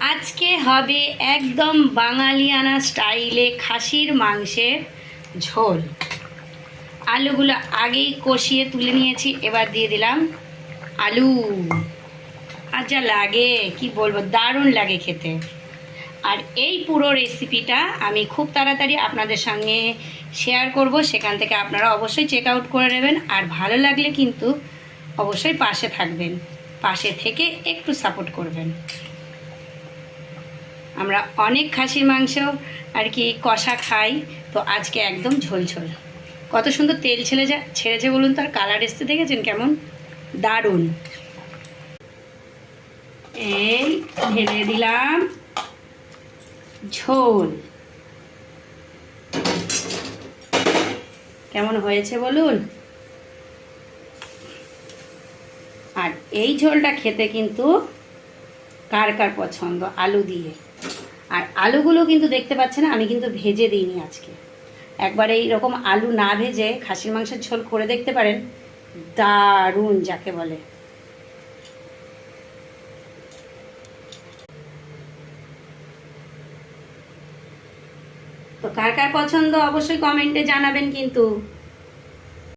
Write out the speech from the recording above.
আজকে হবে একদম বাঙালিয়ানা স্টাইলে খাসির মাংসের ঝোল। আলুগুলো আগেই কষিয়ে তুলে নিয়েছি, এবার দিয়ে দিলাম আলু। আর যা লাগে, কি বলব, দারুণ লাগে খেতে। আর এই পুরো রেসিপিটা আমি খুব তাড়াতাড়ি আপনাদের সঙ্গে শেয়ার করব, সেখান থেকে আপনারা অবশ্যই চেক আউট করে নেবেন। আর ভালো লাগলে কিন্তু অবশ্যই পাশে থাকবেন, পাশে থেকে একটু সাপোর্ট করবেন। আমরা অনেক খাসির মাংস আর কি কষা খাই। তো আজকে একদম ঝোল ঝোল। কত সুন্দর তেল ছেড়ে যা ছেড়েছে বলুন তার কালার এসতে দেখেছেন কেমন? দারুণ। এই ঢেলে দিলাম ঝোল। কেমন হয়েছে বলুন? আর এই ঝোলটা খেতে কিন্তু কার কার পছন্দ? আলু দিয়ে। আর আলুগুলো কিন্তু দেখতে পাচ্ছেন, আমি কিন্তু ভেজে দিইনি আজকে। একবার এই রকম আলু না ভেজে খাসির মাংসের ঝোল করে দেখতে পারেন, দারুণ যাকে বলে। তো কার কার পছন্দ অবশ্যই কমেন্টে জানাবেন কিন্তু।